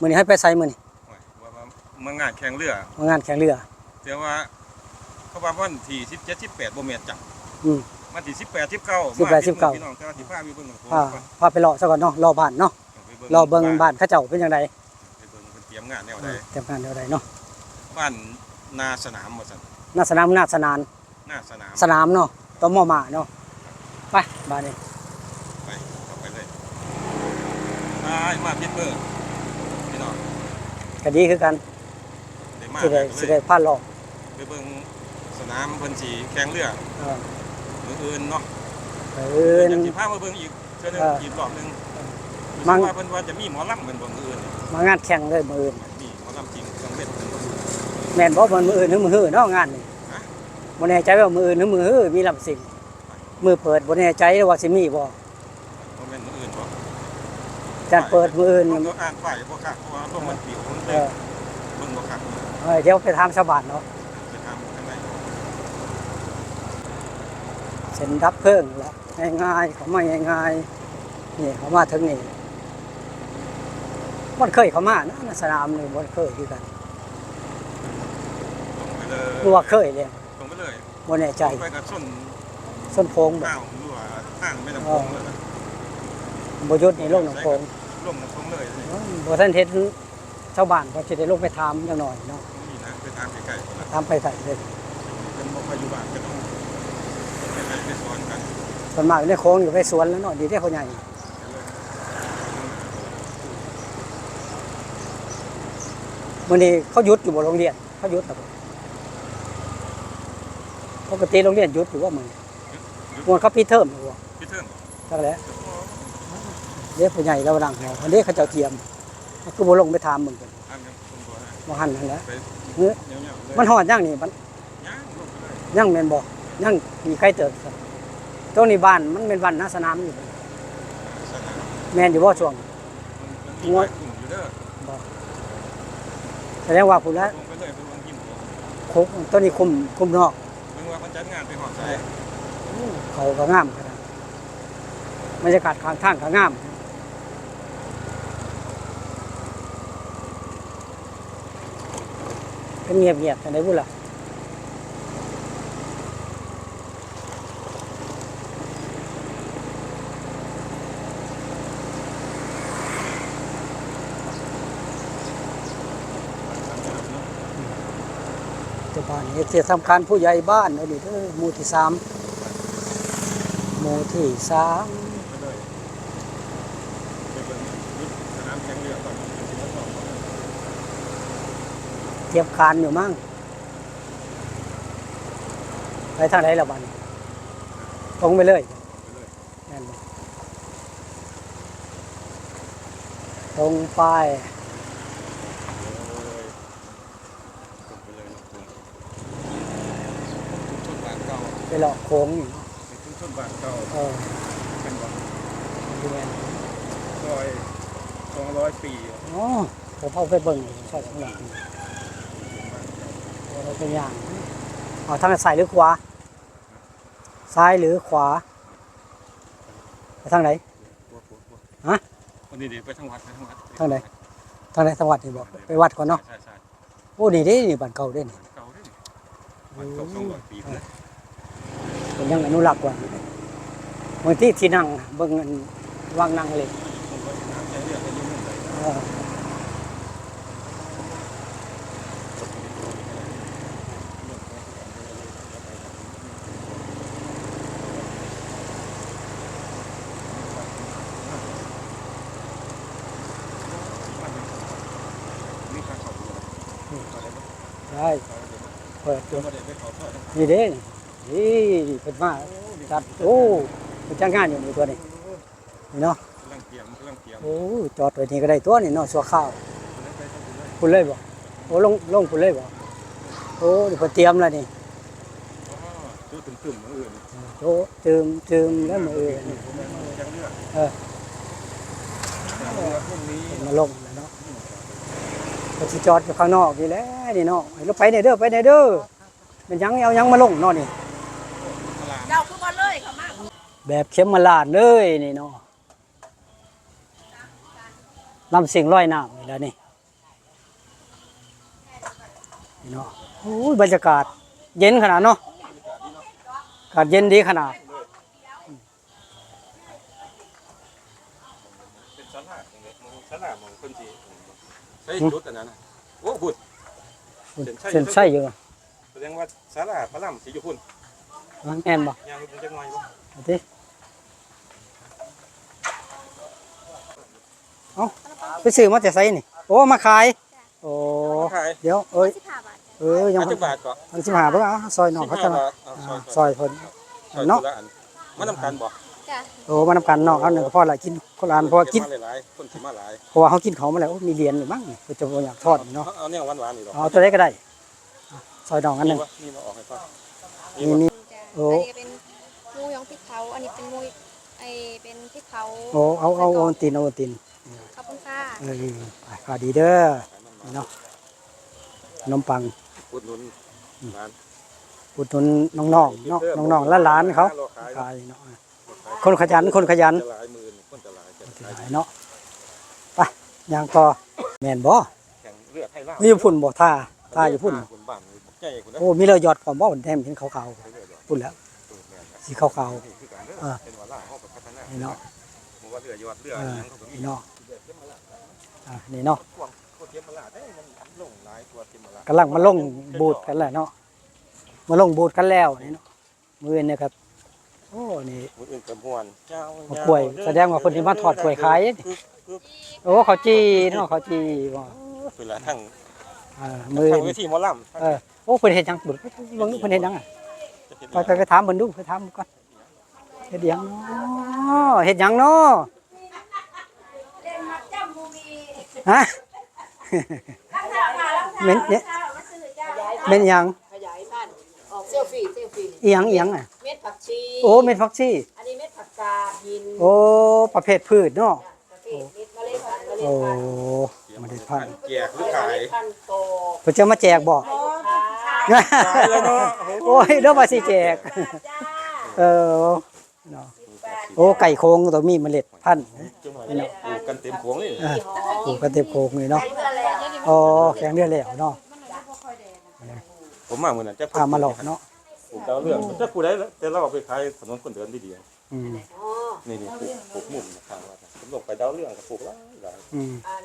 มื้อนี้ให้ไปไสมื้อนี้โอ้ยว่าว่าเมืองงานแข่งเรือมางานแข่งเรือ แต่ว่าเขาว่าวันที่17 18บ่แม่นจังอืมวันที่18 19 18 19พี่น้องแต่ว่าสิพาไปเบิ่งหนังโขงพาก่อนพาไปเลาะซะก่อนเนาะรอบ้านเนาะไปรอเบิ่งบ้านเขาเจ้าเป็นจังไดไปเบิ่งเพิ่นเตรียมงานแนวใดเตรียมงานเท่าใดเนาะบ้านนาสนามว่าซั่นหน้าสนามหน้าสนานหน้าสนามสนามเนาะตอมอมาเนาะไปบ้านนี้ไปเข้าไปเลยไปมาพิดเบอร์พี่น้อง ก็ดีคือกันได้มาสิได้ก็สิเลได้ยพาเลาะไปเบิ่งสนามเพิ่นสิแข่งเรือเออมื้ออื่นเนาะไปอื่นจังสิพามาเบิ่งอีกเทื่อหนึงเอออีอีกรอบหนึงมัมังว่าเพิ่นว่าจะมีหมอลำเหมือนบ่มื้ออื่นมางานแข่งเลยมื้ออื่นมีหมอลำจริงจังเม็ดเพิ่นบ่รู้แม่นบ่มันมื้ออื่นหรือมื้อฮื้อเนาะงานนี่ฮะบ่แน่ใจว่ามื้ออื่นหรือมื้อฮื้อมีลำสิงมื้อเปิดบ่แน่ใจว่าสิมีบ่ บ่แม่นมื้ออื่นบ่ จัดเปิดมื้ออื่นผมก็อ่านป้ายบ่คักเพราะว่าลมมันปิวมันเอเลยอเบิ่งบ่คักเออเดี๋ยวไปถามชาวบ้านเนาะไปถามข้างในเส้นดับเพลิงละง่ายๆเขามาง่ายๆนี่เขามาถึงนี่บ่เคยเขามานะในสนามนี่บ่เคยคือกันตรงไปเลยรู้ว่าเคยเลยตรงไปเลยบ่แน่ใจตรงไปกับส้นส้นโพงบ่ข้าวหรือว่าข้างแม่น้ำโขงเลยนะบ่หยุดนี่ลงหนองโพง ร่วมน้ำโขงเลยนี่บ่ทันเฮ็ดชาวบ้านก็สิได้ลงไปถามจังหน่อยเนาะนี่นะไปถามไกลๆคนละถามไปไสเลยเป็นบ่ค่อยอยู่บ้านก็ต้องไปไปไปสอนกันส่วนมากในโค้งอยู่ไปสวนแล้วเนาะดีได้เขาใหญ่มื้อนี้เขาหยุดอยู่บ่โรงเรียนเขาหยุดครับปกติโรงเรียนหยุดอยู่ว่ามื้อนี้มวนเขาปิดเทอมอยู่บ่พี่เทิง จักแหล้ว เรียกผู้ใหญ่เราดังเขาอันนี้เขาเจ้าเทียมคือบ่ลงไปถามมึงกันอันยังคงบ่ได้บ่หันนั่นแหละไปเนื้อเงี้ยวๆเลยมันฮอดยังนี่มันย่างลงไปเลยยังแม่นบ่ยังมีใครเติบครับตรงนี้บ้านมันเป็นบ้านหน้าสนามอยู่สนามแม่นอยู่บ่ช่วงมันมันมีหลายกลุ่มอยู่เด้อบ่แสดงว่าผู้ละลงไปเลยไปวางหิมคุกตัวนี้คุมคุมนอกเบิ่งว่ามันจัดงานไปหอดใจเขาก็งามขนาดบรรยากาศข้างทางก็งาม เป็เงียบๆกันได้บุล่ะแต่บ้านนี้ที่สำคัญผู้ใหญ่บ้านนี่เด้อหมู่ที่สามหมู่ที่สาม ไปเลยไปเบิ่งยุทธสนามแข่งเรือก่อนสิมาสอบก่อน เทียบคานอยู่มั่งไปทางไหนละบ้านนี้ตรงไปเลยไปเลยแม่นบ่ตรงไปโอ้ยตรงไปเลยลงตรงชุมชนบ้านเก่าไปเลาะโค้งอยู่เป็นชุมชนบ้านเก่าเออเป็นบ่ดูแม่นซอยสองร้อยปีอ๋อผมเอาไปเบิ่งชอบข้างหลัง เราเป็นอย่างเอาทางซ้ายหรือขวา ซ้ายหรือขวาไปทางไหน ฮะ วันนี้เดี๋ยวไปทางวัดไปทางวัดทางไหน ทางไหนจังหวัดนี่บอกไปวัดก่อนเนาะใช่ใช่โอ้นี่เด้นี่บ้านเก่าเด้นี่เก่าด้วยนี่มันเก่าสองร้อยปีเลยเป็นยังอนุรักษ์กว่าบางที่ที่นั่งเบิ่งอันวางนั่งเลย ผมก็น้ำแข่งเรือ ไปอยืมเงิด้เปิดดูนี่เด้นี่เป็นมาจัดโอ้เป็นจ้างงานอยู่ในตัวนี้นี่เนาะโอ้จอดไว้นี่ก็ได้ตัวนี่เนาะสัวข้าวคุณเลยบ่โอ้ลงลงคุณเลยบ่โอ้เดี๋ยวเพิ่เตรียมแล้วนี่ตัวตึมๆมืออื่นโอ้จืมจืมแล้วมืออื่นเออมาลง ก็สิจอดอยู่ข้างนอกนี่แหละนี่เนาะรถไปไหนเด้อไปไหนเด้อเป็นยังเอายังมาลงนอะนี่เจ้าคือมาเลยเขามาแบบเข็มมาลาดเลยนี่เนาะลำสียงร้อยน้ำนี่แหล้วนี่นี่เนาะโอ้ยบรรยากาศเย็นขนาดเนาะอากาศเย็นดีขนาด เป็นสลากอย่างเงี้นสลากของคนจีน ใช่จุดอันนั้นน่ะโอ้พุ่นเส้นใช่อยู่แสดงว่าศาลาพระรามสิอยู่พุ่นแม่นบ่ย่างอยู่จังหน่อยบ่เอาติเอ้าไปซื้อมาแต่ไสนี่ โอ้ มาขาย โอ้ ขายเดี๋ยว เอ้ย สิบห้าบาทเอ้ยยังห้าสิบบาทก็อันสิบห้าเบิ่งเอาซอยน้องเขาจะ15มาบาทเอาอ่าซซอยอยเพิ่นซอยเนาะคนละอันมันนำกันบ่ จ้ะโอ้มานำกันเนาะเอาหนึ่งก็พอละกินคนละอันเพราะว่ากินมาหลายๆคนสิมาหลายเพราะว่าเขากินเขามาแล้วโอ้มีเหรียญอยู่มั้งเพิ่นจะบ่อยากทอดเนาะเอาเนี่ยหวานๆนี่หรอเอาตัวใดก็ได้อะซอยน้องอันหนึงวะนี่มาออกให้ฟังนี่นี่ จ้ะโอ้ อันนี้เป็นหมูยองพริกเผา อันนี้เป็นหมูไอเป็นพริกเผาโอ้เอาเอาเอาโอนตินเอาโอนตินขอบคุณค่ะเออไปขายดีเด้อนี่เนาะขนมปังอุดหนุนร้านอุดหนุนน้องๆเนาะน้องๆและหลานเขารอขายขายเนาะ คนขยันคนขยันจะหลายหมื่นคนจะหลายจะสิขายขายเนาะไปย่างต่อแม่นบ่แข่งเลือดให้ล่ามีอยู่พุ่นบ่ท่าท่าอยู่พุ่นคุณบ้านใหญ่คุณนะโอ้มีเรือยอดพร้อมบ่แท้มเห็นขาวเลือดๆพุ่นแล้วแม่นครับสีขาวนี่คือการเลือดอ่าเป็นว่าล่าเขากับพัฒนานี่เนาะผมว่าเลือดยอดเลือดเออยังเขาก็มีนี่เนาะเลือดเทียมมาละอะนี่เนาะพวกพวกเทียมมาละได้มันลงหลายตัวเทียมมาละกำลังมาลงบูดกันแล้วเนาะมาลงบูดกันแล้วนี่เนาะมื้อนี้ครับ โอ้นี่ มืออื่นกระมวลเจ้ามากล้วยแสดงว่าคนที่มาทอดกล้วยขายนี่ โอ้เขาวจีเนาะเขาวจีบ่เวลาทั้งอ่ามือทั้งเวทีหมอลำเออโอ้เพิ่นเฮ็ดหยังบุญเบิ่งดูเพิ่นเฮ็ดหยังอะไปไปไปถามเพิ่นดูไปถามก่อนเฮ็ดหยังเนาะเฮ็ดหยังเนาะฮะเม็นเนี่ยเม็นหยังขยายพันธุ์ออก เซลฟี่เซลฟี่อีหยังอีหยังอะ เม็ดผักชีโอ้เม็ดฟักซี่อันนี้เม็ดผักกาดหินโอ้ประเภทพืชเนาะประเภทเม็ดเมล็ดพันธุ์เมล็โอ้ดพันธุ์มาได้พันธุ์แจกหรือขายเมล็ดพันธุ์โตเพิ่นจะมาแจกบ่ให้ลูกค้าขายแล้วเนาะโอ้ยเด้อมาสิแจก จ้าเออเนาะโอ้ไก่โคงตัวมีเมล็ดพันธุ์จังหวะนี้ปลูกกันเต็มพวงเลย อะหอมปลูกกระเทียมโคงนี่เนาะเพื่อแล้วอ๋อแข็งเดือดแล้วเนาะ ผมมาเหมือนนั้นจะพามาหลอกเนาะปลูกดาวเรื่องจะปลูกได้แต่เราเอาไปขายถนนคนเดินดีอืมอ๋อๆนี่นี่ปลูกปลูกมุมนะครับว่าผมลงไปดาวเรื่องก็ปลูกหลายหลายอืมอัน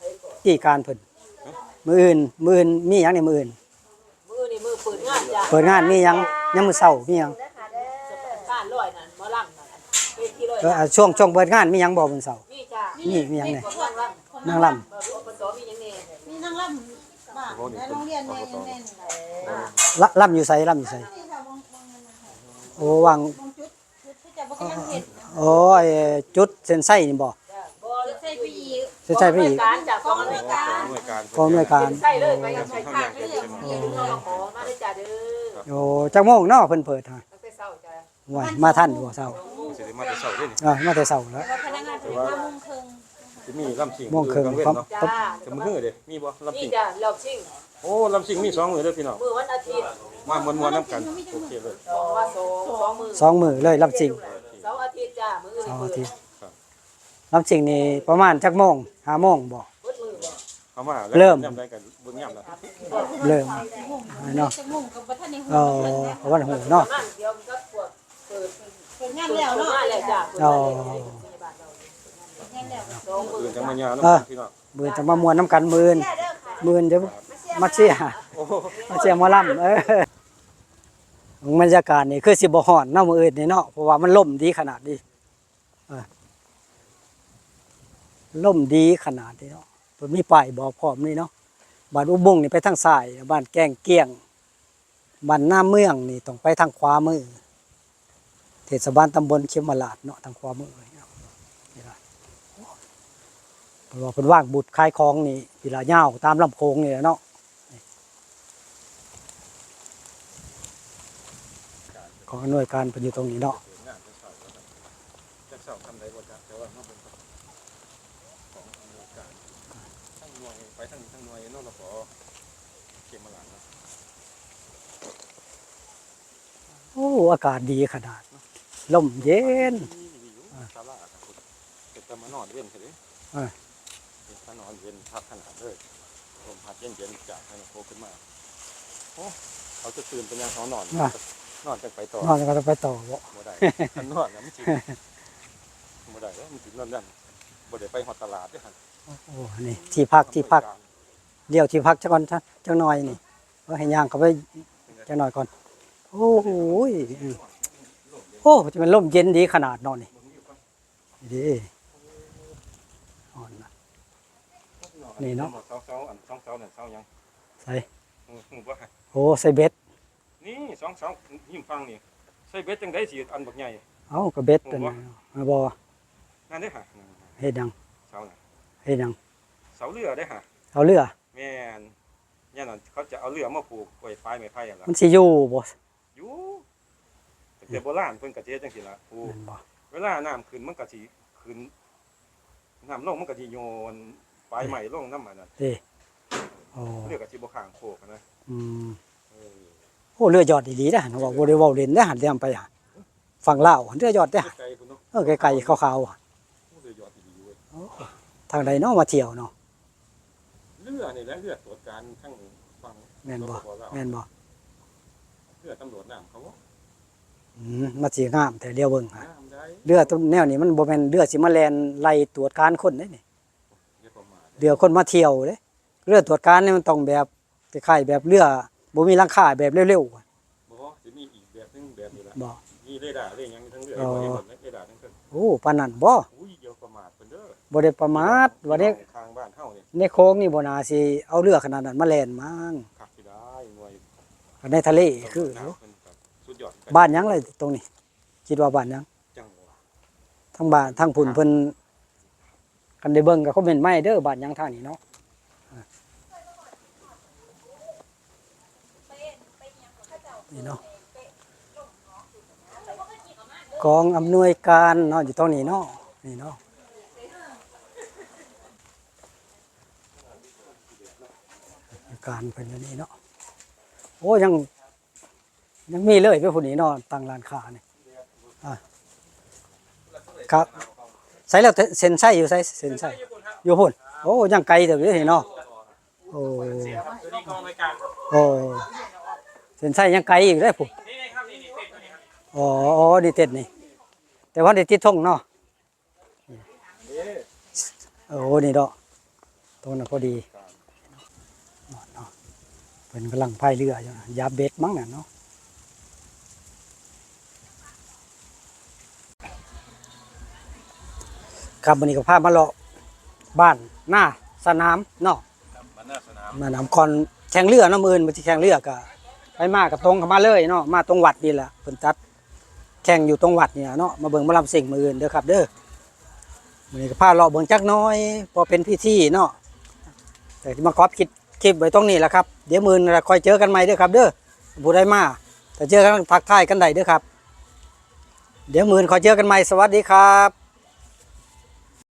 เฮ้ยก่อนที่การเพิ่นมืออื่นมืออื่นมีหยังในมืออื่น มือนี่มือเปิดงานจ้ะเปิดงานมีหยังยังมือเช้ามีหยังบ้านลอยนั่นหมอลำนั่นเวทีลอยเอออะช่วงช่วงเปิดงานมีหยังบ่มื้อเช้า นี่จ้ะมีมีหยังไงของนางรำนางลเอออบตมีหยังแน่มีนั่งร่ำ บ้านและโรงเรียนแน่ยังแน่นำละล่ำอยู่ไสล่ำอยู่ไสที่ค่ะวงวงเงินนะคะโอ้วางวงจุดจุดที่จะบอกยังเห็นโอ้ไอ้จุดเส้นไส้นี่บ่จ้ะบ่จุดใส่ไปอีกเส้นไส้ไปอีกการจากกองกองอำนวยการหน่วยการกองอำนวยการใส่เลยไปยังใส่ข้างไปเรื่อยๆอย่าลืมเอาของมาได้จ้ะเด้อโอ้จักโมงเนาะเพิ่นเปิดฮะตั้งแต่เช้าจ้ะว้ายมาทันบ่เช้าสิได้มาแต่เช้าด้วยนี่อ่ามาแต่เช้าแล้วว่าพนักงานเป็นห้าโมงครึ่ งสิมีลำชิงโมงครึ่งกลางเว้นเนาะจ้าแต่มื้อเด้มีบ่ลำนี่ชิงจ้ะรอบชิงโอ้ลำชิงมีสองมื้อเด้อพี่น้องมือวันอาทิตย์มามวนๆนํกันโอเคเลยสองว่าสองสองมือสองมื้อเลยรับจริงเสาร์อาทิตย์จ้ะมือเสาร์มือาอทิตย์รับจริงนี่ประมาณจักโมงห้าโมงบ่พุธมือบ่เอามาเริ่มยำได้กันเบิ่งยำแล้วเริ่มเนาะจะมุ่งกับประธานในหัเออเพราะว่าหูเนาะประมาณเดียวกับพวกเปิดเป็นงานแล้วเนาะงานแล้วจ้ะเปิดอ๋องานแล้ว องมืออื่นจังจ้ะมายาวเออเนะพี่น้องมือจะมามวนน้ำกันมือนมือนจะมาเชียมาเชียมอลำเออบรรยากาศนี่คือสิบ่อนเนามื้ออื่นนี่เนาะเพราะว่ามันล่มดีขนาดนี้ล่มดีขนาดนี้เนาะเพิ่นมีป้ายบอกพร้อมนี่เนาะบ้านอุบงนี่ไปทางซ้ายบ้านแกงเกียงบ้านหน้าเมืองนี่ต้องไปทางขวามือ เทศบาลตำบลเขียมราดเนาะทางขวามือนี่ล่ะเพราะ ว่าเพิ่นว่างบุตรคายคลองนี่เวลาย่าตามลำโพงนี่เนาะของอำนวยการเป็นอยู่ตรงนี้เนาะโอ้อากาศดีขนาดลมเย็นนี่มานตะมานอนเว้นคือเด้อ่าเป็นตะนอนเว้นพักขนาดเลยลมพัดเย็นๆจากให้มันโผล่ขึ้นมาโอ้เขาจะตื่นเป็นยังเขานอนว่ะ นอนจังไปต่อนอนก็จะไปต่อบ่บ่ได้คันนอนน่ะมันสิบ่ได้แล้วมันสินอนนั่นบ่ได้ไปฮอดตลาดเด้อหั่นโอ้นี่ที่พักที่พักเดี๋ยวที่พักจักก่อนจักจักหน่อยนี่ว่าให้ย่างเข้าไปจักหน่อยก่อน โอ้โหยอืมโอ้จะเป็นลมเย็นดีขนาดนอนนี่ดีอ่อนนะ นี่เนาะเสาเสาอันสองเสานั่นเสาหยังใส่ฮู้ฮู้บ่ฮะโอ้ใส่เบ็ดนี่สองเสาหิมฟังนี่ใส่เบ็ดจังได๋สิอันบักใหญ่เอ้าก็เบ็ดตัวนี้มาบ่นั่นเด้อฮะนั่นเฮ็ดหยังเสาน่ะเฮ็ดหยังเสาเรือเด้อฮะเอาเรือแม่นเนี่ยนั่นเขาจะเอาเรือมาปลูกไว้ปลายไม้ไผ่หั่นล่ะมันสิอยู่บ่อยู่แต่โบราณเพิ่นก็สิเฮ็ดจังซี่ล่ะปลูกแม่นบ่เวลาน้ำขึ้นมันก็สิขึ้นน้ำลงมันก็สิโยน ปลายใหม่ลงน้ำมันนั่นเด้โอ้เรือก็สิบ่ข้างโคกอะนะอืมเออโอ้เรือยอดดีๆนะว่าบ่ได้เว้าเล่นได้อหันเรียมไปหาฝั่งลาวหันเรือยอดได้อไกลๆพุ่นเนาะเออไกลๆขาวๆอะเรือยอดดีๆเว้ยทางใดเนาะมาเที่ยวเนาะเรือนี่แหละเรือตรวจการทั้งฝั่งแม่นบ่สปลาวแม่นบ่เรือตำรวจน้ำเขาบ่อืมมาสิงามแต่เดียวเบิ่งหาน้ำได้เรือตัวแนวนี้มันบ่แม่นเรือสิมาแล่นไล่ตรวจการคนเด้นี่ อย่าประมาท เรือคนมาเที่ยวเด้เรือตรวจการนี่มันต้องแบบคล้ายๆแบบเรือบ่มีหลังคาแบบเร็วๆอะบ่สิมีอีกแบบหนึงแบบนี้ล่ะบ่ มีเรดาร์เรยหยังทั้งเรืออ๋อบ่เห็นหมดเลยเรดาร์ทั้งเพิ่นโอ้ปานนั้นบ่อุ้ยอย่าประมาทเพิ่นเด้อบ่ได้ประมาทว่านี้ข้างบ้านเฮานี่ในโค้งนี่บ่น่าสิเอาเรือขนาดนั้นมาแล่นมั้งคักสิได้หน่วยในทะเลคือตำรวจน้ำเพิ่นก็สุดยอดบ้านหยังเลยตรงนี้ คิดว่าบ้านหยังจังหวะทั้งบ้านทั้งผุนเพิ่น กันได้เบิ่งก็คอมเมนต์มาให้เด้อบ้านยังท่านี้เนาะนี่เนาะกองอำนวยการเนาะอยู่ตรงนี้เนาะนี่เนาะการเพิ่นอยู่นี่เนาะโอ้ยังยังมีเลยไปผู้นี้เนาะตั้งร้านค้านี่อะครับ ใส่แล้วเซ็นใส่อยู่ใส่เซ็นใส่อยู่พุ่นโอ้ยังไกลเถอะอยู่เนาะโอ้ตัวนี้กองรายการโอ้เซ็นใส่ยังไกลอีกได้อพุ่นนี่นะครับนี่นี่เต็มตัวนี้ครับอ๋ออ๋อนี่เต็ดนี่แต่ว่าได้ติดทงเนาะโอ้นี่ดอกตรงนั้นพอดีเนาะเป็นกำลังพายเรืออยู่นะยาเบ็ดมั้งน่ะเนาะ ครับวันนี้ก็พามาเลาะบ้านหน้าสนามเนาะบ้านหน้าสนามมาน้ำก่อนแข่งเรือน้ำอื่นมาที่แข่งเรือก็ไปมากับตรงเข้ามาเลยเนาะมาตรงวัดนี่แหละเพิ่นจัดแข่งอยู่ตรงวัดเนี่ยเนาะมาเบิ่งหมาลำสิ่งมืออื่นเด้อครับ เด้อมื้อนี้ก็พาเลาะเบิ่งจักหน้อย พอเป็นพิธีเนาะแต่ที่มาขอคิดคลิปไว้ตรงนี้แหละครับเดี๋ยวมือนี้คอยเจอกันใหม่เด้อครับ เด้อผู้ใดมาแต่เจอกันทักทายกันได้เด้อครับ เดี๋ยวมือนี้ขอเจอกันใหม่สวัสดีครับ